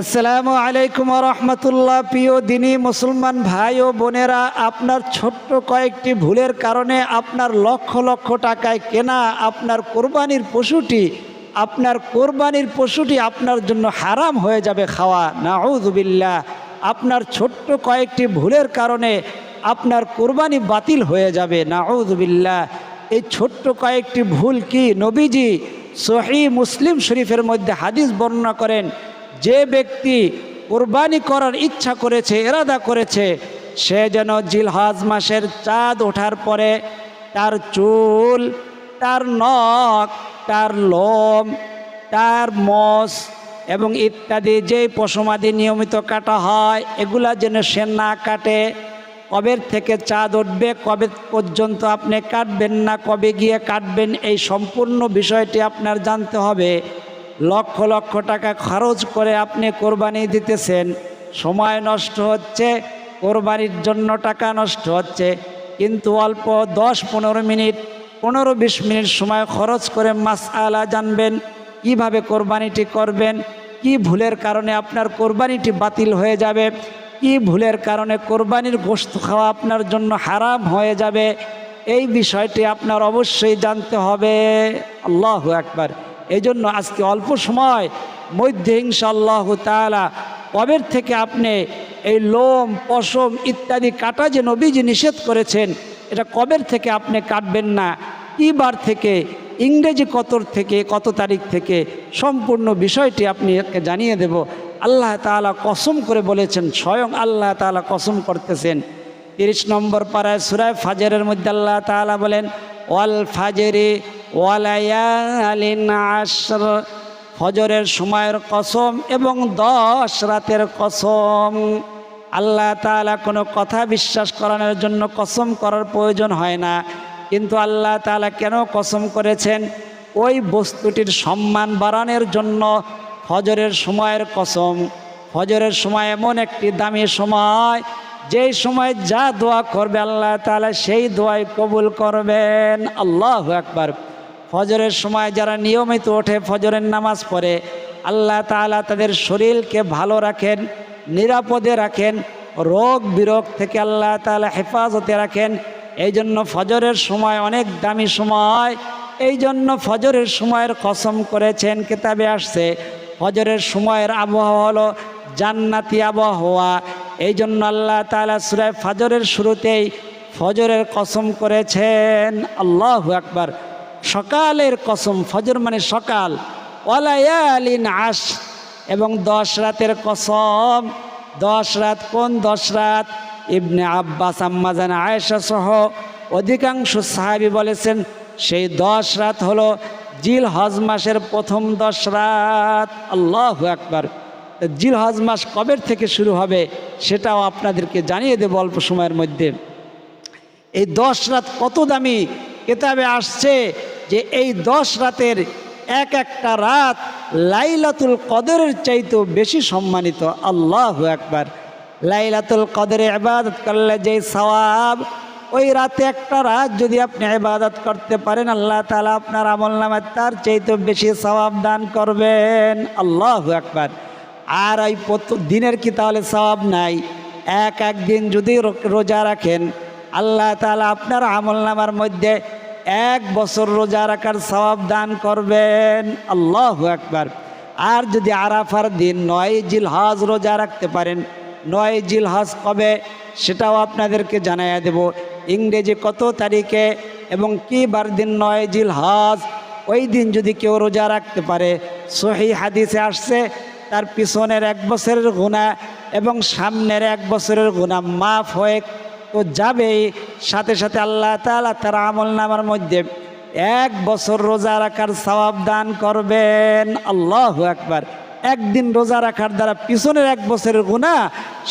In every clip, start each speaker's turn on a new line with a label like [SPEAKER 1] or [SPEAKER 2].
[SPEAKER 1] আসসালামু আলাইকুম রহমতুল্লাহ। প্রিয় দিনী মুসলমান ভাই ও বোনেরা, আপনার ছোট্ট কয়েকটি ভুলের কারণে আপনার লক্ষ লক্ষ টাকায় কেনা আপনার কোরবানির পশুটি, আপনার কোরবানির পশুটি আপনার জন্য হারাম হয়ে যাবে খাওয়া। নাউজুবিল্লাহ আপনার ছোট্ট কয়েকটি ভুলের কারণে আপনার কোরবানি বাতিল হয়ে যাবে। নাউজুবিল্লাহ এই ছোট্ট কয়েকটি ভুল কি নবীজি সহি মুসলিম শরীফের মধ্যে হাদিস বর্ণনা করেন যে ব্যক্তি কোরবানি করার ইচ্ছা করেছে এরাদা করেছে, সে যেন জিলহাজ মাসের চাঁদ ওঠার পরে তার চুল, তার নখ, তার লোম, তার মস এবং ইত্যাদি যে পশুমাদি নিয়মিত কাটা হয়, এগুলা যেন সে না কাটে কবের থেকে চাঁদ উঠবে, কবে পর্যন্ত আপনি কাটবেন না, কবে গিয়ে কাটবেন, এই সম্পূর্ণ বিষয়টি আপনার জানতে হবে। লক্ষ লক্ষ টাকা খরচ করে আপনি কোরবানি দিতেছেন। সময় নষ্ট হচ্ছে, কোরবানির জন্য টাকা নষ্ট হচ্ছে। কিন্তু অল্প দশ পনেরো মিনিট, পনেরো বিশ মিনিট সময় খরচ করে মাস আলা জানবেন, কীভাবে কোরবানিটি করবেন, কি ভুলের কারণে আপনার কোরবানিটি বাতিল হয়ে যাবে, কি ভুলের কারণে কোরবানির গোস্ত খাওয়া আপনার জন্য হারাম হয়ে যাবে। এই বিষয়টি আপনার অবশ্যই জানতে হবে। আল্লাহ একবার এই জন্য আজকে অল্প সময় মধ্যে ইনশাল্লাহ তালা কবের থেকে আপনি এই লোম, পশম ইত্যাদি কাটা যে নবীজি নিষেধ করেছেন, এটা কবের থেকে আপনি কাটবেন না? কী বার থেকে, ইংরেজি কতর থেকে, কত তারিখ থেকে? সম্পূর্ণ বিষয়টি আপনি জানিয়ে দেব। আল্লাহ তালা কসম করে বলেছেন, স্বয়ং আল্লাহ তালা কসম করতেছেন। তিরিশ নম্বর পাড়ায় সুরায় ফাজরের মধ্যে আল্লাহ তালা বলেন, ওয়াল ফাজেরে ওয়ালায়ালিন আশর, ফজরের সময়ের কসম এবং দশ রাতের কসম। আল্লাহ তালা কোনো কথা বিশ্বাস করানোর জন্য কসম করার প্রয়োজন হয় না। কিন্তু আল্লাহ তালা কেন কসম করেছেন? ওই বস্তুটির সম্মান বাড়ানোর জন্য ফজরের সময়ের কসম। ফজরের সময় এমন একটি দামি সময়, যেই সময় যা দোয়া করবে আল্লাহ তালা সেই দোয়াই কবুল করবেন। আল্লাহ একবার ফজরের সময় যারা নিয়মিত ওঠে, ফজরের নামাজ পড়ে, আল্লাহ তালা তাদের শরীরকে ভালো রাখেন, নিরাপদে রাখেন, রোগ বিরোগ থেকে আল্লাহ তালা হেফাজতে রাখেন। এই জন্য ফজরের সময় অনেক দামি সময়। এই জন্য ফজরের সময়ের কসম করেছেন, কেতাবে আসছে, ফজরের সময়ের আবহাওয়া হলো জান্নাতি আবহাওয়া। এই জন্য আল্লাহ তালা সুরায় ফজরের শুরুতেই ফজরের কসম করেছেন, আল্লাহ একবার সকালের কসম, ফজর মানে সকাল। ওয়ালায়ালিন আশ এবং দশ রাতের কসম। দশ রাত কোন দশ রাত? ইবনে আব্বাস আম্মাজান আয়েশা সহ। অধিকাংশ সাহাবি বলেছেন, সেই দশ রাত হলো জিল হজ মাসের প্রথম দশ রাত। আল্লাহ একবার জিল হজ মাস কবের থেকে শুরু হবে, সেটাও আপনাদেরকে জানিয়ে দেব অল্প সময়ের মধ্যে। এই দশ রাত কত দামি? কেতাবে আসছে যে এই দশ রাতের এক একটা রাত লাইলাতুল কদরের চাইতেও বেশি সম্মানিত। আল্লাহ একবার লাইলাতুল কদরে আবাদত করলে যে সওয়াব, ওই রাতে একটা রাত যদি আপনি ইবাদত করতে পারেন, আল্লাহ তালা আপনার আমল নামায় তার চাইতেও বেশি সওয়াব দান করবেন। আল্লাহ একবার আর ওই দিনের কি তাহলে সওয়াব নাই? এক একদিন যদি রোজা রাখেন, আল্লাহ তালা আপনার আমল নামার মধ্যে এক বছর রোজা রাখার সওয়াব দান করবেন। আল্লাহ একবার আর যদি আরাফার দিন নয় জিল হজ রোজা রাখতে পারেন, নয় জিল হজ কবে সেটাও আপনাদেরকে জানাইয়া দেব। ইংরেজি কত তারিখে এবং কি বার দিন নয় জিল হজ ওই দিন যদি কেউ রোজা রাখতে পারে, সহি হাদিসে আসছে, তার পিছনের এক বছরের গুণা এবং সামনের এক বছরের গুণা মাফ হয়ে তো যাবে সাথে সাথে আল্লাহ তালা তার আমল নামার মধ্যে এক বছর রোজা রাখার সবাব দান করবেন। আল্লাহ একবার একদিন রোজা রাখার দ্বারা পিছনের এক বছরের গুণা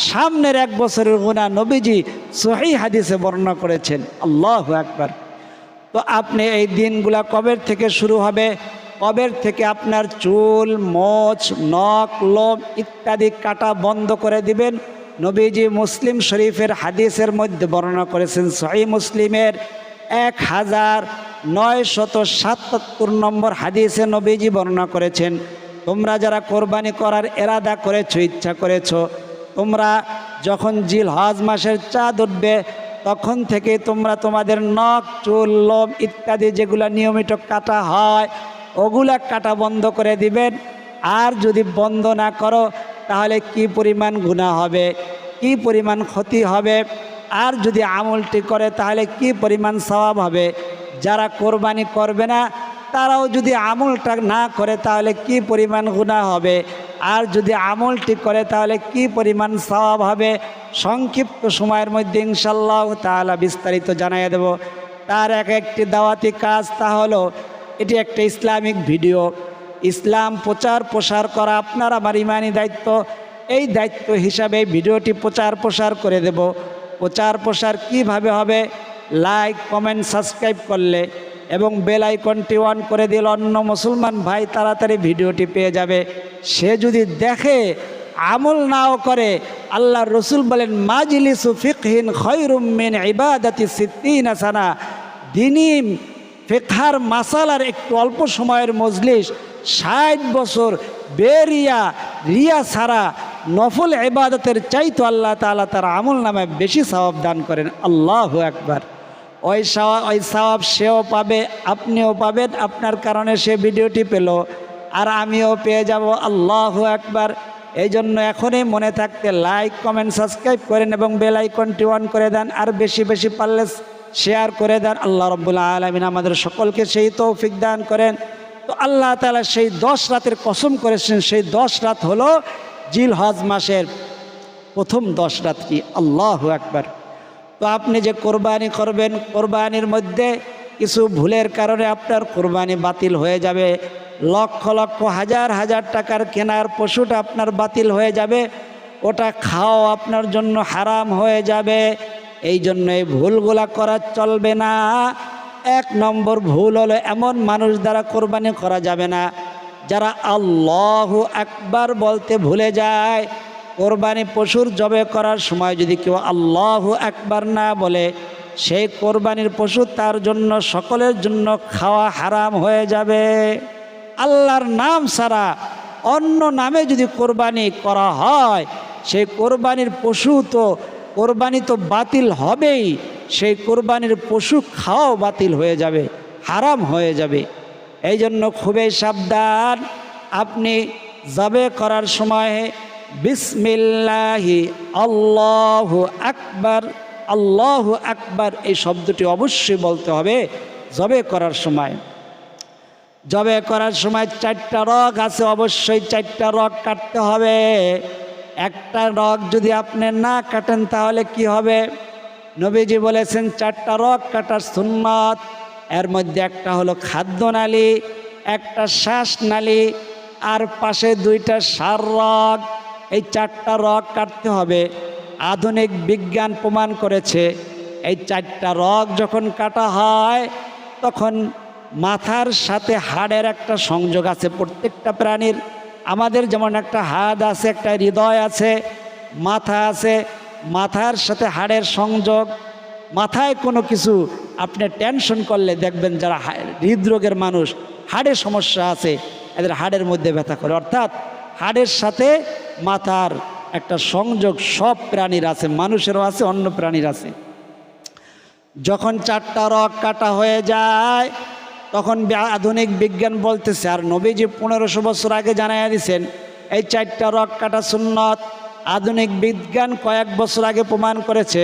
[SPEAKER 1] সামনের এক বছরের গুণা নবীজি সহি হাদিসে বর্ণনা করেছেন। আল্লাহ একবার তো আপনি এই দিনগুলা কবের থেকে শুরু হবে? কবের থেকে আপনার চুল, মোচ, নখ, লোম ইত্যাদি কাটা বন্ধ করে দিবেন? নবীজি মুসলিম শরীফের হাদিসের মধ্যে বর্ণনা করেছেন সহি মুসলিমের এক হাজার নয় শত সাতাত্তর নম্বর হাদিসে নবীজি বর্ণনা করেছেন, তোমরা যারা কোরবানি করার এরাদা করেছ, ইচ্ছা করেছ, তোমরা যখন জিল হজ মাসের চাঁদ উঠবে, তখন থেকে তোমরা তোমাদের নখ, চুল, লোম ইত্যাদি যেগুলো নিয়মিত কাটা হয়, ওগুলা কাটা বন্ধ করে দিবেন। আর যদি বন্ধ না করো তাহলে কি পরিমাণ গুণা হবে? কি পরিমাণ ক্ষতি হবে? আর যদি আমলটি করে, তাহলে কি পরিমাণ স্বভাব হবে? যারা কোরবানি করবে না, তারাও যদি আমলটা না করে, তাহলে কি পরিমাণ গুণা হবে? আর যদি আমলটি করে, তাহলে কি পরিমাণ স্বভাব হবে? সংক্ষিপ্ত সময়ের মধ্যে ইনশাল্লাহ তাহলে বিস্তারিত জানিয়ে দেব। তার এক একটি দাওয়াতি কাজ তা হলো, এটি একটা ইসলামিক ভিডিও। ইসলাম প্রচার প্রসার করা আপনার আমার ইমানি দায়িত্ব। এই দায়িত্ব হিসাবে ভিডিওটি প্রচার প্রসার করে দেব। প্রচার প্রসার কীভাবে হবে? লাইক কমেন্ট সাবস্ক্রাইব করলে এবং বেল আইকনটি অন করে দিলে অন্য মুসলমান ভাই তাড়াতাড়ি ভিডিওটি পেয়ে যাবে। সে যদি দেখে, আমল নাও করে আল্লাহ রসুল বলেন, মাজলিসু ফিকহিন খৈরুমিন ইবাদাতি সিদ্দিন আসানা দিনী ফেখার মাসালার একটু অল্প সময়ের মজলিস ষাট বছর বেরিয়া, রিয়া ছাড়া নফল ইবাদতের চাইতো আল্লাহ তাআলা তার আমল নামে বেশি সওয়াব দান করেন। আল্লাহ একবার ওই সওয়া ওই সওয়াব সেও পাবে, আপনিও পাবেন। আপনার কারণে সে ভিডিওটি পেল। আর আমিও পেয়ে যাব। আল্লাহ একবার এই জন্য এখনই মনে থাকতে লাইক, কমেন্ট, সাবস্ক্রাইব করেন এবং বেল আইকনটি অন করে দেন। আর বেশি বেশি পারলে শেয়ার করে দেন। আল্লাহ রব্বুল্লা আলমিন আমাদের সকলকে সেই তৌফিক দান করেন। তো আল্লাহ তালা সেই দশ রাতের কসম করেছেন, সেই দশ রাত হলো জিল হজ মাসের প্রথম দশ রাত্রি আল্লাহ একবার তো আপনি যে কোরবানি করবেন, কোরবানির মধ্যে কিছু ভুলের কারণে আপনার কোরবানি বাতিল হয়ে যাবে। লক্ষ লক্ষ হাজার হাজার টাকার কেনার পশুটা আপনার বাতিল হয়ে যাবে। ওটা খাও আপনার জন্য হারাম হয়ে যাবে। এই জন্য এই ভুলগুলা করা চলবে না। এক নম্বর ভুল হলো এমন মানুষ দ্বারা কোরবানি করা যাবে না। যারা আল্লাহ একবার বলতে ভুলে যায়, কোরবানি পশুর জবে করার সময় যদি কেউ আল্লাহ একবার না বলে সেই কোরবানির পশু তার জন্য, সকলের জন্য খাওয়া হারাম হয়ে যাবে। আল্লাহর নাম ছাড়া অন্য নামে যদি কোরবানি করা হয় সেই কোরবানির পশু তো, কোরবানি তো বাতিল হবেই। সেই কোরবানির পশু খাওয়াও বাতিল হয়ে যাবে, হারাম হয়ে যাবে। এই জন্য খুবই সাবধান। আপনি জবে করার সময় বিসমিল্লাহি, আল্লাহ আকবার আল্লাহ আকবার, এই শব্দটি অবশ্যই বলতে হবে জবে করার সময়। জবে করার সময় চারটা রগ আছে, অবশ্যই চারটা রগ কাটতে হবে। একটা রগ যদি আপনি না কাটেন তাহলে কি হবে? নবীজি বলেছেন, চারটা রগ কাটার সুন্নত। এর মধ্যে একটা হলো খাদ্যনালী একটা শ্বাসনালী আর পাশে দুইটা সার রগ এই চারটা রগ কাটতে হবে। আধুনিক বিজ্ঞান প্রমাণ করেছে, এই চারটা রগ যখন কাটা হয়, তখন মাথার সাথে হাড়ের একটা সংযোগ আছে। প্রত্যেকটা প্রাণীর, আমাদের যেমন একটা হাত আছে, একটা হৃদয় আছে, মাথা আছে মাথার সাথে হাড়ের সংযোগ, মাথায় কোনো কিছু আপনি টেনশন করলে দেখবেন যারা হৃদরোগের মানুষ হাড়ের সমস্যা আছে, এদের হাড়ের মধ্যে ব্যথা করে। অর্থাৎ হাড়ের সাথে মাথার একটা সংযোগ সব প্রাণীর আছে, মানুষেরও আছে, অন্য প্রাণীর আছে। যখন চারটা রক কাটা হয়ে যায়, তখন আধুনিক বিজ্ঞান বলতেছে, আর নবীজি পনেরোশো বছর আগে জানাইয়া দিছেন, এই চারটা রক কাটা সুন্নত আধুনিক বিজ্ঞান কয়েক বছর আগে প্রমাণ করেছে,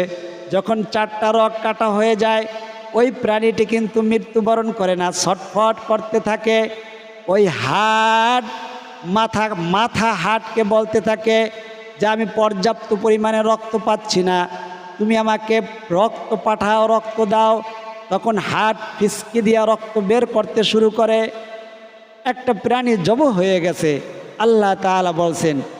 [SPEAKER 1] যখন চারটা রক কাটা হয়ে যায়, ওই প্রাণীটি কিন্তু মৃত্যুবরণ করে না, ছটফট করতে থাকে, ওই হাট মাথা মাথা হাটকে বলতে থাকে যে আমি পর্যাপ্ত পরিমাণে রক্ত পাচ্ছি না, তুমি আমাকে রক্ত পাঠাও, রক্ত দাও। তখন হাট ফিসকি দিয়া রক্ত বের করতে শুরু করে, একটা প্রাণী জব হয়ে গেছে। আল্লাহ তাআলা বলছেন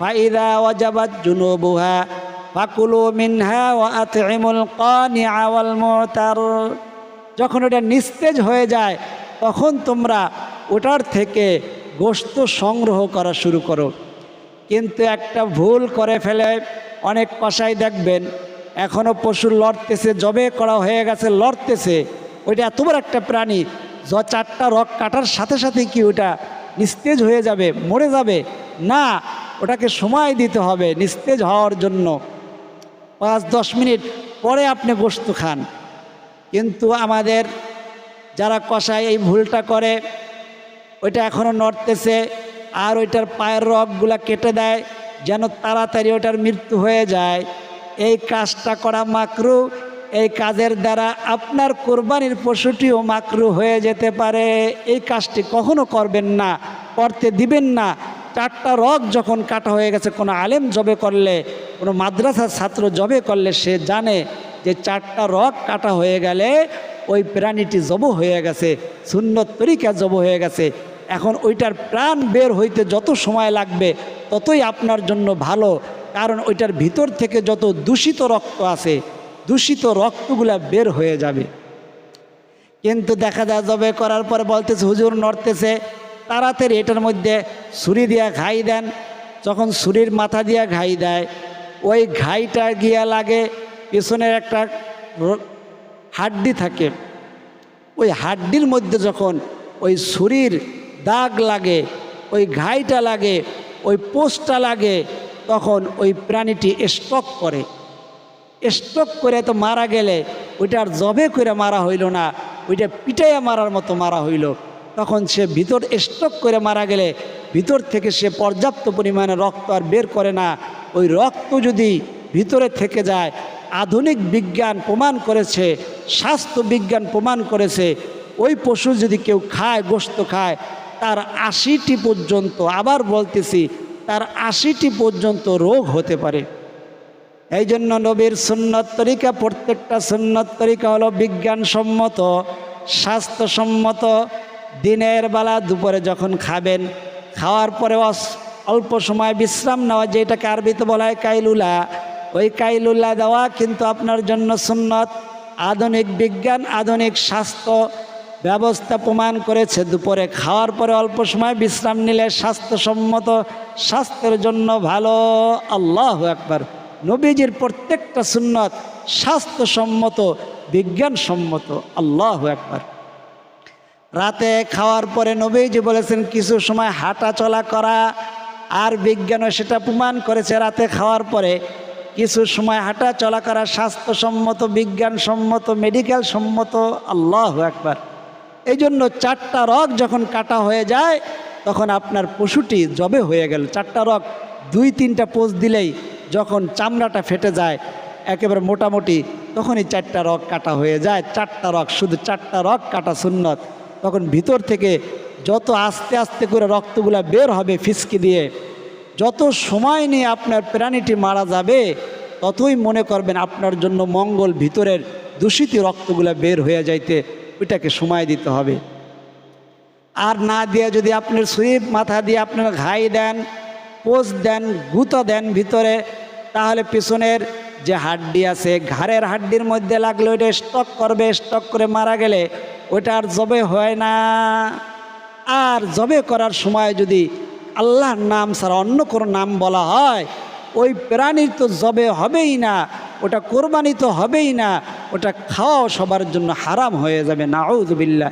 [SPEAKER 1] ফাইদা ওয়াজাবাত জুনুবুহা ফাকুলু মিনহা ওয়া আতইমুল কানিআ ওয়াল মুতার যখন ওটা নিস্তেজ হয়ে যায়, তখন তোমরা ওটার থেকে গোস্ত সংগ্রহ করা শুরু করো। কিন্তু একটা ভুল করে ফেলে, অনেক কষাই দেখবেন এখনও পশু লড়তেছে, জবে করা হয়ে গেছে, লড়তেছে। ওইটা এত বড় একটা প্রাণী, য চারটা রক কাটার সাথে সাথে কি ওটা নিস্তেজ হয়ে যাবে, মরে যাবে? না ওটাকে সময় দিতে হবে নিস্তেজ হওয়ার জন্য। পাঁচ, দশ মিনিট পরে আপনি গোস্ত খান। কিন্তু আমাদের যারা কষায় এই ভুলটা করে, ওইটা এখনও নড়তেছে আর ওইটার পায়ের রগগুলা কেটে দেয় যেন তাড়াতাড়ি ওটার মৃত্যু হয়ে যায়। এই কাজটা করা মাকরু, এই কাজের দ্বারা আপনার কোরবানির পশুটিও মাকরু হয়ে যেতে পারে। এই কাজটি কখনো করবেন না, করতে দিবেন না। চারটা রগ যখন কাটা হয়ে গেছে, কোনো আলেম জবে করলে, কোনো মাদ্রাসার ছাত্র জবে করলে, সে জানে যে চারটা রগ কাটা হয়ে গেলে ওই প্রাণীটি জব হয়ে গেছে, সুন্নত তরিকা জব হয়ে গেছে। এখন ওইটার প্রাণ বের হইতে যত সময় লাগবে, ততই আপনার জন্য ভালো। কারণ ওইটার ভিতর থেকে যত দূষিত রক্ত আছে, দূষিত রক্তগুলা বের হয়ে যাবে। কিন্তু দেখা যায় জবে করার পরে বলতেছে, হুজুর নড়তেছে। তাড়াতাড়ি এটার মধ্যে ছুরি দিয়া ঘাই দেন। যখন ছুরির মাথা দিয়া ঘাই দেয়, ওই ঘাইটা গিয়া লাগে, পিছনের একটা হাড্ডি থাকে। ওই হাড্ডির মধ্যে যখন ওই ছুরির দাগ লাগে, ওই ঘাইটা লাগে, ওই পোস্টটা লাগে, তখন ওই প্রাণীটি স্টক করে। স্টক করে তো মারা গেলে ওইটা আর জবে করে মারা হইল না, ওইটা পিটাইয়া মারার মতো মারা হইল। তখন সে ভিতর স্টক করে মারা গেলে, ভিতর থেকে সে পর্যাপ্ত পরিমাণে রক্ত আর বের করে না। ওই রক্ত যদি ভিতরে থেকে যায়, আধুনিক বিজ্ঞান প্রমাণ করেছে, স্বাস্থ্য বিজ্ঞান প্রমাণ করেছে, ওই পশু যদি কেউ খায় গোস্ত খায়, তার আশিটি পর্যন্ত, আবার বলতেছি, তার আশিটি পর্যন্ত রোগ হতে পারে। এই জন্য নবীর সুন্নত তরিকা, প্রত্যেকটা সুন্নত তরিকা হলো বিজ্ঞানসম্মত, স্বাস্থ্যসম্মত দিনের বেলা দুপুরে যখন খাবেন, খাওয়ার পরে অল্প সময় বিশ্রাম নেওয়া, যেটাকে আরবিতে বলা হয় কাইলুলা। ওই কাইলুলা দেওয়া কিন্তু আপনার জন্য সুন্নত। আধুনিক বিজ্ঞান, আধুনিক স্বাস্থ্য ব্যবস্থা প্রমাণ করেছে দুপুরে খাওয়ার পরে অল্প সময় বিশ্রাম নিলে স্বাস্থ্যসম্মত স্বাস্থ্যের জন্য ভালো। আল্লাহ একবার নবীজির প্রত্যেকটা সুন্নত স্বাস্থ্যসম্মত, বিজ্ঞানসম্মত। আল্লাহ একবার রাতে খাওয়ার পরে নবীজি বলেছেন, কিছু সময় হাঁটা চলা করা আর বিজ্ঞানও সেটা প্রমাণ করেছে রাতে খাওয়ার পরে। কিছু সময় হাঁটা চলা করা স্বাস্থ্যসম্মত, বিজ্ঞানসম্মত মেডিকেল সম্মত আল্লাহ একবার এই জন্য চারটা রগ যখন কাটা হয়ে যায়, তখন আপনার পশুটি জবে হয়ে গেল। চারটা রগ, দুই, তিনটা পোজ দিলেই যখন চামড়াটা ফেটে যায়, একেবারে মোটামুটি, তখনই চারটা রগ কাটা হয়ে যায়। চারটা রগ, শুধু চারটা রগ কাটা সুন্নত। তখন ভিতর থেকে যত আস্তে আস্তে করে রক্তগুলা বের হবে ফিসকি দিয়ে, যত সময় নিয়ে আপনার প্রাণীটি মারা যাবে, ততই মনে করবেন আপনার জন্য মঙ্গল ভিতরের দূষিত রক্তগুলা বের হয়ে যাইতে ওইটাকে সময় দিতে হবে। আর না দিয়ে যদি আপনার সুইপ মাথা দিয়ে আপনার ঘাই দেন পোষ দেন, গুঁতো দেন ভিতরে, তাহলে পিছনের যে হাড্ডি আছে, ঘাড়ের হাড্ডির মধ্যে লাগলে ওইটা স্টক করবে, স্টক করে মারা গেলে ওইটা আর জবে হয় না। আর জবে করার সময় যদি আল্লাহর নাম ছাড়া অন্য কোনো নাম বলা হয়, ওই প্রাণীর তো জবে হবেই না, ওটা কোরবানি তো হবেই না, ওটা খাওয়াও সবার জন্য হারাম হয়ে যাবে নাউজবিল্লা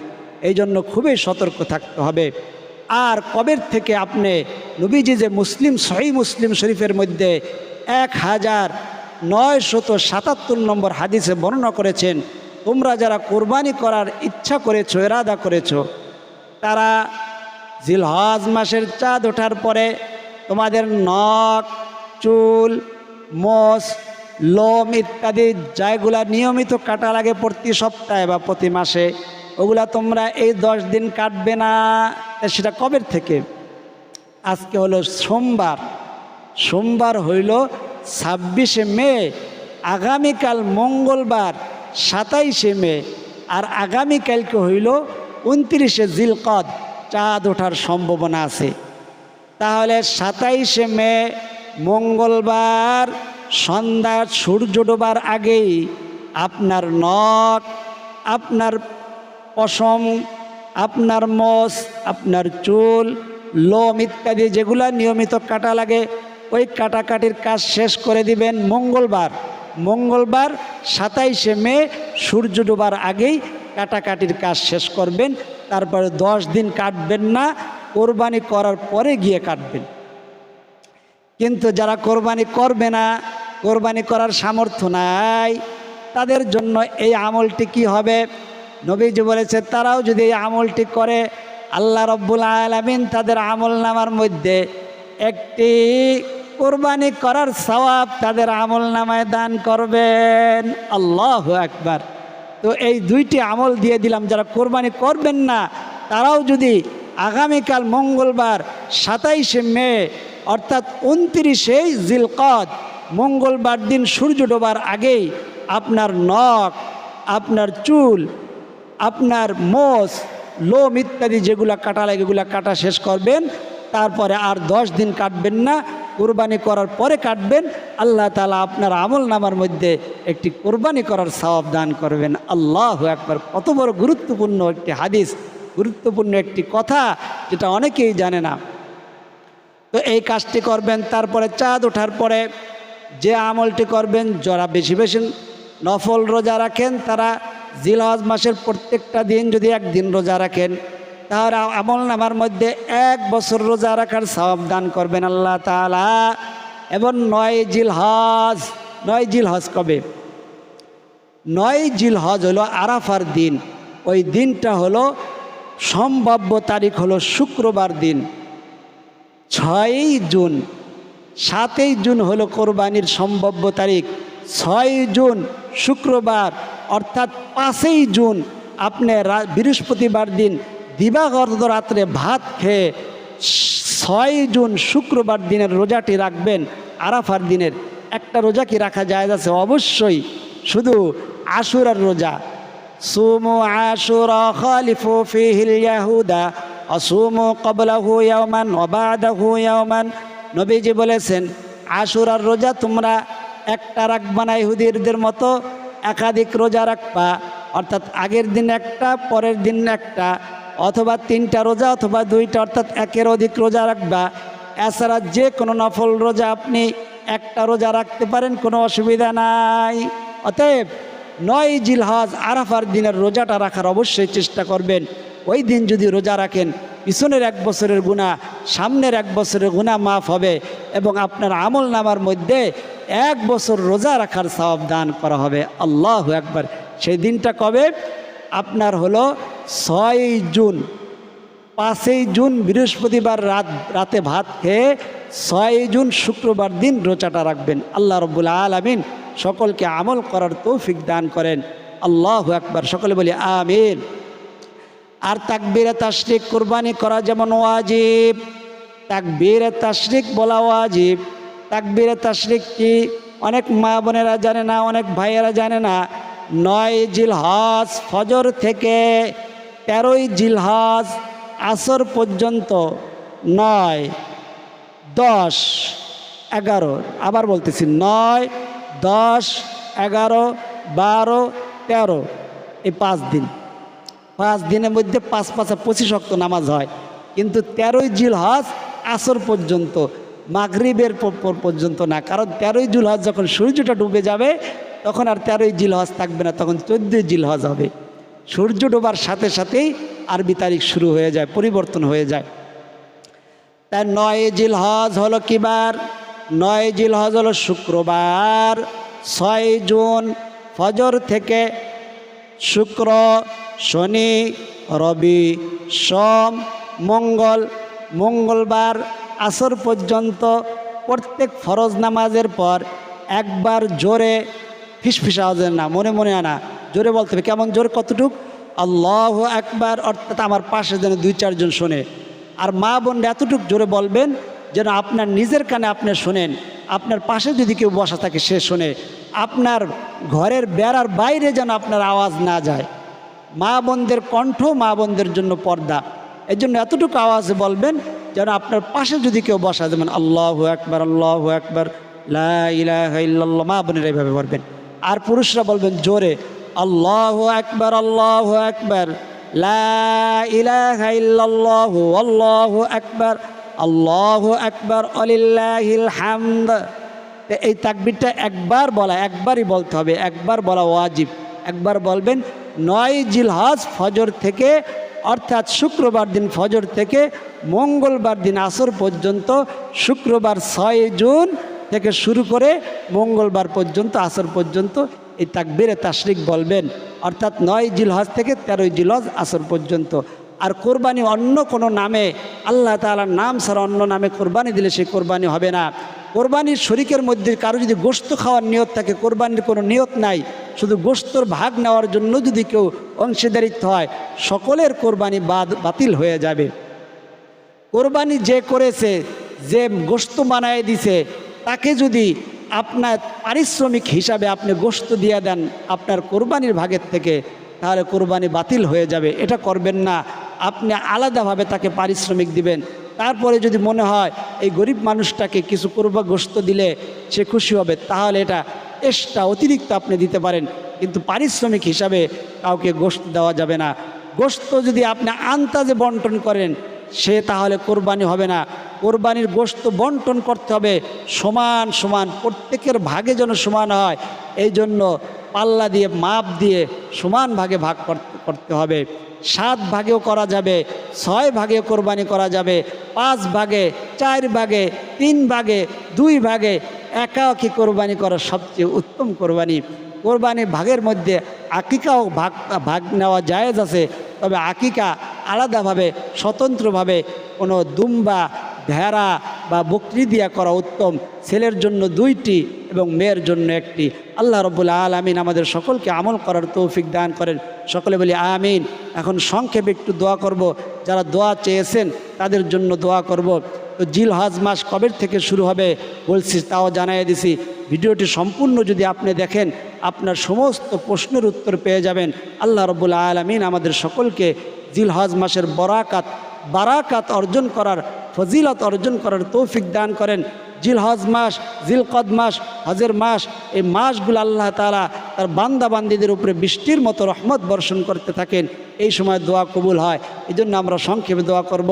[SPEAKER 1] এই জন্য খুবই সতর্ক থাকতে হবে। আর কবের থেকে আপনি নবীজি যে মুসলিম সহি মুসলিম শরীফের মধ্যে এক হাজার নয় শত সাতাত্তর নম্বর হাদিসে বর্ণনা করেছেন, তোমরা যারা কোরবানি করার ইচ্ছা করেছ, এরাদা করেছ, তারা জিলহজ মাসের চাঁদ ওঠার পরে তোমাদের নখ, চুল, মোষ, লোম ইত্যাদি যেগুলা নিয়মিত কাটা লাগে প্রতি সপ্তাহে বা প্রতি মাসে, ওগুলা তোমরা এই দশ দিন কাটবে না। সেটা কবের থেকে? আজকে হলো সোমবার। সোমবার হইল ছাব্বিশে মে, আগামীকাল মঙ্গলবার সাতাইশে মে, আর আগামীকালকে হইল উনত্রিশে জিলকদ, চাঁদ ওঠার সম্ভাবনা আছে। তাহলে সাতাইশে মে, মঙ্গলবার, সন্ধ্যা সূর্য ডোবার আগেই আপনার নখ, আপনার পশম, আপনার মস, আপনার চুল, লোম ইত্যাদি যেগুলা নিয়মিত কাটা লাগে ওই কাটাকাটির কাজ শেষ করে দিবেন মঙ্গলবার। মঙ্গলবার সাতাইশে মে সূর্য ডোবার আগেই কাটাকাটির কাজ শেষ করবেন, তারপরে দশ দিন কাটবেন না, কোরবানি করার পরে গিয়ে কাটবেন। কিন্তু যারা কোরবানি করবে না, কোরবানি করার সামর্থ্য নাই, তাদের জন্য এই আমলটি কি হবে? নবীজি বলেছে, তারাও যদি এই আমলটি করে, আল্লাহ রব্বুল আলমিন তাদের আমল নামার মধ্যে একটি কোরবানি করার সওয়াব তাদের আমল নামায় দান করবেন। আল্লাহ একবার তো এই দুইটি আমল দিয়ে দিলাম, যারা কোরবানি করবেন না, তারাও যদি আগামীকাল মঙ্গলবার সাতাইশে মে, অর্থাৎ উনত্রিশে জিলকদ, মঙ্গলবার দিন সূর্য ডোবার আগেই আপনার নখ, আপনার চুল, আপনার মোষ, লোম ইত্যাদি যেগুলো কাটা লাগে, এগুলো কাটা শেষ করবেন। তারপরে আর দশ দিন কাটবেন না। কোরবানি করার পরে কাটবেন। আল্লাহ তালা আপনার আমল নামার মধ্যে একটি কোরবানি করার সওয়াব দান করবেন। আল্লাহ একবার কত বড় গুরুত্বপূর্ণ একটি হাদিস, গুরুত্বপূর্ণ একটি কথা যেটা অনেকেই জানে না। তো এই কাজটি করবেন, তারপরে চাঁদ ওঠার পরে যে আমলটি করবেন, যারা বেশি বেশি নফল রোজা রাখেন, তারা জিলহজ মাসের প্রত্যেকটা দিন যদি একদিন রোজা রাখেন তাহলে আমল নামার মধ্যে এক বছর রোজা রাখার সব দান করবেন আল্লাহ তালা এবং নয় জিল হজ নয় জিল হজ কবে? নয় জিল হজ হলো আরাফার দিন। ওই দিনটা হলো সম্ভাব্য তারিখ হলো শুক্রবার দিন। ছয়ই জুন, সাতই জুন হলো কোরবানির সম্ভাব্য তারিখ। ছয় জুন, শুক্রবার, অর্থাৎ পাঁচই জুন, আপনি বৃহস্পতিবার দিন দিবাগত রাত্রে ভাত খেয়ে ছয় জুন শুক্রবার দিনের রোজাটি রাখবেন। আরাফার দিনের একটা রোজা কি রাখা যায় আছে? অবশ্যই। শুধু আশুরার রোজা। সুমু আশুরা অসুমু কবলাহু ইয়াওমান, ওবাদাহু ইয়াওমান। নবীজি বলেছেন, আশুরার রোজা তোমরা একটা রাখবা না ইহুদিরদের মতো, একাধিক রোজা রাখবা। অর্থাৎ আগের দিন একটা, পরের দিন একটা। অথবা তিনটা রোজা অথবা দুইটা, অর্থাৎ একের অধিক রোজা রাখবা। এছাড়া যে কোনো নফল রোজা আপনি একটা রোজা রাখতে পারেন, কোনো অসুবিধা নাই। অতএব নয় জিলহজ আরাফার দিনের রোজাটা রাখার অবশ্যই চেষ্টা করবেন। ওই দিন যদি রোজা রাখেন, পিছনের এক বছরের গুণা সামনের এক বছরের গুণা মাফ হবে এবং আপনার আমল নামার মধ্যে এক বছর রোজা রাখার সওয়াব দান করা হবে। আল্লাহ একবার সেই দিনটা কবে? আপনার হলো ছয় জুন, পাঁচই জুন বৃহস্পতিবার রাত, রাতে ভাত খেয়ে ছয় জুন শুক্রবার দিন রোজাটা রাখবেন। আল্লাহ রব্বুল আলমিন সকলকে আমল করার তৌফিক দান করেন। আল্লাহ একবার সকলে বলি আমিন। আর তাকবীরে তাশরিক কোরবানি করা যেমন ওয়াজিব, তাকবীরে তাশরিক বলা ওয়াজিব। তাকবীরে তাশরিক কি? অনেক মা বোনেরা জানে না, অনেক ভাইয়েরা জানে না। নয় জিলহজ ফজর থেকে তেরোই জিলহজ আসর পর্যন্ত নয়, দশ, এগারো, আবার বলতেছি নয়, দশ, এগারো, বারো, তেরো, এই পাঁচ দিন। পাঁচ দিনের মধ্যে পাঁচ পাঁচা পঁচিশ অক্ত নামাজ হয়, কিন্তু তেরোই জিল হজ আসর পর্যন্ত, মাগরিবের পর্যন্ত না, কারণ তেরোই জুল হজ যখন সূর্যটা ডুবে যাবে তখন আর তেরোই জিলহজ থাকবে না, তখন চোদ্দোই জিলহজ হবে। সূর্য ডোবার সাথে সাথেই আরবি তারিখ শুরু হয়ে যায়, পরিবর্তন হয়ে যায়। তাই নয় জিলহজ হলো কিবার নয় জিলহজ হলো শুক্রবার। ছয় জুন ফজর থেকে শুক্র, শনি, রবি, সোম, মঙ্গল, মঙ্গলবার, আসর পর্যন্ত প্রত্যেক ফরজ নামাজের পর একবার জোরে ফিসফিসা না, মনে মনে আনা। জোরে বলতে হবে, কেমন জোরে, কতটুক? আল্লাহ একবার অর্থাৎ আমার পাশে যেন দুই, চারজন শোনে। আর মা বোনরা এতটুক জোরে বলবেন, যেন আপনার নিজের কানে আপনি শোনেন। আপনার পাশে যদি কেউ বসা থাকে, সে শোনে। আপনার ঘরের বেড়ার বাইরে যেন আপনার আওয়াজ না যায়। মা বোনদের কণ্ঠ মা বোনদের জন্য পর্দা। এর জন্য এতটুকু আওয়াজ বলবেন, যেন আপনার পাশে যদি কেউ বসা, যেমন আল্লাহ একবার আল্লাহ একবার লা ইলাহা ইল্লাল্লাহ, মা বোনেরা এইভাবে বলবেন। আর পুরুষরা বলবেন, জোরে, আল্লাহ একবার আল্লাহ ইল্লাল্লাহু, আল্লাহু আকবার আল্লাহু আকবার হামদ। এই তাকবিরটা একবার বলা, একবারই বলতে হবে, একবার বলা ওয়াজিব। একবার বলবেন, নয় জিলহজ ফজর থেকে, অর্থাৎ শুক্রবার দিন ফজর থেকে, মঙ্গলবার দিন আসর পর্যন্ত, শুক্রবার ছয় জুন থেকে শুরু করে মঙ্গলবার পর্যন্ত, আসর পর্যন্ত এই তাকবিরে তাশরিক বলবেন। অর্থাৎ নয় জিলহজ থেকে তেরোই জিলহজ আসর পর্যন্ত। আর কোরবানি অন্য কোনো নামে, আল্লাহ তালার নাম ছাড়া অন্য নামে কোরবানি দিলে সেই কোরবানি হবে না। কোরবানির শরিকের মধ্যে কারও যদি গোস্ত খাওয়ার নিয়ত থাকে, কোরবানির কোনো নিয়ত নাই। শুধু গোস্তর ভাগ নেওয়ার জন্য যদি কেউ অংশীদারিত্ব হয়, সকলের কোরবানি বাদ, বাতিল হয়ে যাবে। কোরবানি যে করেছে, যে গোস্ত বানায় দিছে তাকে যদি আপনার পারিশ্রমিক হিসাবে আপনি গোস্ত দিয়ে দেন আপনার কোরবানির ভাগের থেকে, তাহলে কোরবানি বাতিল হয়ে যাবে। এটা করবেন না। আপনি আলাদাভাবে তাকে পারিশ্রমিক দিবেন। তারপরে যদি মনে হয় এই গরিব মানুষটাকে কিছু কোরবা গোস্ত দিলে সে খুশি হবে, তাহলে এটা এক্সট্রা অতিরিক্ত আপনি দিতে পারেন। কিন্তু পারিশ্রমিক হিসাবে কাউকে গোস্ত দেওয়া যাবে না। গোস্ত যদি আপনি আন্তাজে বন্টন করেন সে তাহলে কোরবানি হবে না। কোরবানির গোস্ত বন্টন করতে হবে। সমান সমান, প্রত্যেকের ভাগে যেন সমান হয়। এই জন্য পাল্লা দিয়ে, মাপ দিয়ে সমান ভাগে ভাগ কর- করতে হবে। সাত ভাগেও করা যাবে, ছয় ভাগে কোরবানি করা যাবে, পাঁচ ভাগে, চার ভাগে, তিন ভাগে, দুই ভাগে একাকি কোরবানি করা সবচেয়ে উত্তম কোরবানি। কোরবানি ভাগের মধ্যে আকিকাও ভাগ ভাগ নেওয়া জায়েজ আছে। তবে আকিকা আলাদাভাবে, স্বতন্ত্রভাবে কোনো দুম্বা, ভেড়া বা বকরি দিয়া করা উত্তম। ছেলের জন্য দুইটি এবং মেয়ের জন্য একটি। আল্লাহ রব্বুল্লা আলমিন আমাদের সকলকে আমল করার তৌফিক দান করেন। সকলে বলি, আমিন। এখন সংক্ষেপে একটু দোয়া করব। যারা দোয়া চেয়েছেন, তাদের জন্য দোয়া করব। তো জিল হজ মাস কবের থেকে শুরু হবে বলছি, তাও জানাই দিছি। ভিডিওটি সম্পূর্ণ যদি আপনি দেখেন, আপনার সমস্ত প্রশ্নের উত্তর পেয়ে যাবেন। আল্লাহ রব্বুল আলমিন আমাদের সকলকে জিল হজ মাসের বরাকাত, বারাকাত অর্জন করার, ফজিলত অর্জন করার তৌফিক দান করেন। জিল হজ মাস, জিলকদ মাস, হজের মাস, এই মাসগুলো আল্লাহ তালা তার বান্দা বান্দিদের উপরে বৃষ্টির মতো রহমত বর্ষণ করতে থাকেন। এই সময় দোয়া কবুল হয়। এই জন্য আমরা সংক্ষেপে দোয়া করব।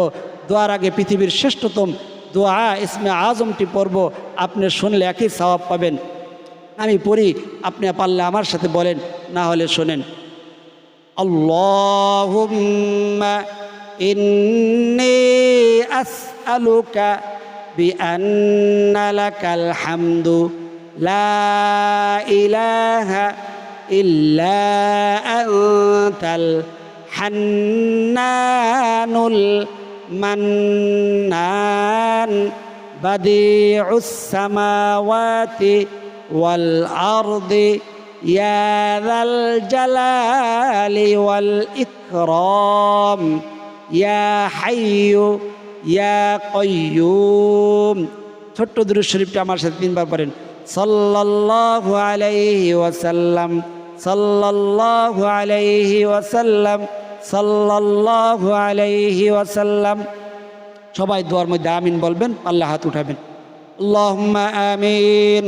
[SPEAKER 1] দোয়ার আগে পৃথিবীর শ্রেষ্ঠতম দোয়া ইসমে আজমটি পড়ব। আপনি শুনলে একই সওয়াব পাবেন। আমি পড়ি, আপনি পারলে আমার সাথে বলেন, না হলে শোনেন। اللهم إني أسألك بأن لك الحمد. لا إله إلا أنت الحنان المنان. بديع السماوات والأرض يا ذا الجلال والإكرام يا حي يا قيوم ছোট্ট দুরুদ শরীফটা আমার সাথে তিনবার পড়েন সাল্লাল্লাহু আলাইহি ওয়াসাল্লাম সাল্লাল্লাহু আলাইহি ওয়াসাল্লাম সাল্লাল্লাহু আলাইহি ওয়াসাল্লাম সবাই দোয়ার মধ্যে আমিন বলবেন আল্লাহ হাত উঠাবেন আল্লাহুম্মা আমিন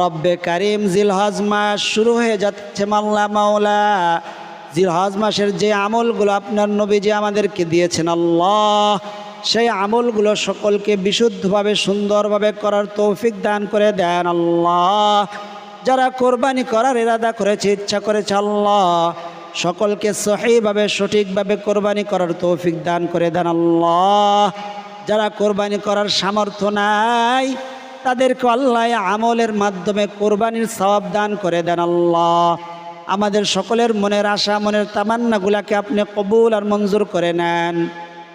[SPEAKER 1] রব্বে করিম জিলহজ মাস শুরু হয়ে যাচ্ছে মাল্লা মাওলা। জিলহজ মাসের যে আমলগুলো আপনার নবীজি আমাদেরকে দিয়েছেন আল্লাহ, সেই আমলগুলো সকলকে বিশুদ্ধভাবে, সুন্দরভাবে করার তৌফিক দান করে দেন আল্লাহ। যারা কোরবানি করার ইরাদা করেছে, ইচ্ছা করেছে আল্লাহ, সকলকে সহিভাবে, সঠিকভাবে কোরবানি করার তৌফিক দান করে দেন আল্লাহ। যারা কোরবানি করার সামর্থ্য নাই তাদেরকে আল্লাহ আমলের মাধ্যমে কোরবানির সওয়াব দান করে দেন আল্লাহ। আমাদের সকলের মনের আশা, মনের তামান্নাগুলাকে আপনি কবুল আর মঞ্জুর করে নেন।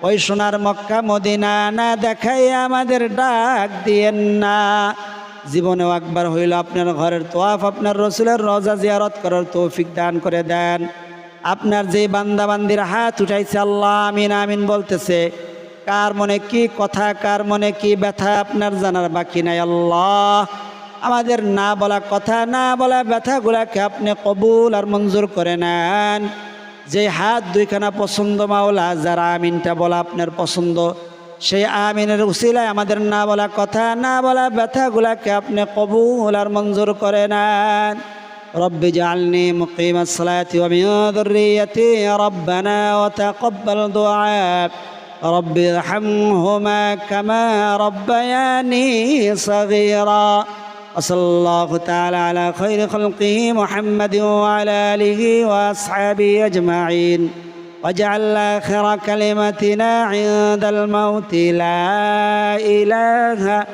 [SPEAKER 1] ওই সোনার মক্কা মদিনা না দেখাই আমাদের ডাক দিয়েন না। জীবনেও একবার হইল আপনার ঘরের তোয়াফ, আপনার রসুলের রজা জিয়ারত করার তৌফিক দান করে দেন। আপনার যে বান্দাবান্দির হাত উঠাইছে, আল্লাহ আমিন আমিন বলতেছে কার মনে কি কথা কার মনে কি ব্যথা আপনার জানার বাকি নাই আল্লাহ আমাদের না বলা কথা না বলা ব্যথাগুলাকে আপনি কবুল আর মঞ্জুর করে নেন যে হাত দুইখানা পছন্দ মাওলা যারা আমিনটা বলা আপনার পছন্দ সেই আমিনের উসিলায় আমাদের না বলা কথা না বলা ব্যথাগুলাকে আপনি কবুল আর মঞ্জুর করে নেন رب اجعلني مقيم الصلاة ومن ذريتي ربنا وتقبل دعاء رب ارحمهما كما ربياني صغيرا وصلى الله تعالى على خير خلقه محمد وعلى آله وأصحابه أجمعين واجعل آخر كلمتنا عند الموت لا إله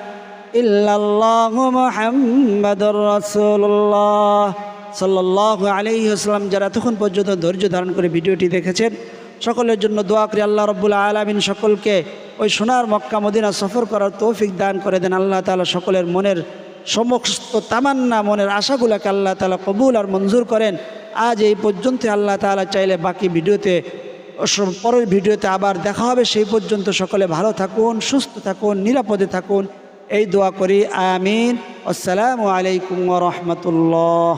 [SPEAKER 1] إلا الله محمد رسول الله সাল্লাল্লাহু আলাইহি ওয়াসাল্লাম যারা তখন পর্যন্ত ধৈর্য ধারণ করে ভিডিওটি দেখেছেন সকলের জন্য দোয়া করি, আল্লাহ রব্বুল আলমিন সকলকে ওই সোনার মক্কা মদিনা সফর করার তৌফিক দান করে দেন। আল্লাহ তালা সকলের মনের সমস্ত তামান্না মনের আশাগুলোকে আল্লাহ তালা কবুল আর মঞ্জুর করেন। আজ এই পর্যন্ত আল্লাহ তালা চাইলে বাকি ভিডিওতে পরের ভিডিওতে আবার দেখা হবে। সেই পর্যন্ত সকলে ভালো থাকুন, সুস্থ থাকুন, নিরাপদে থাকুন। এই দোয়া করি, আমিন। আসসালামু আলাইকুম রহমতুল্লাহ।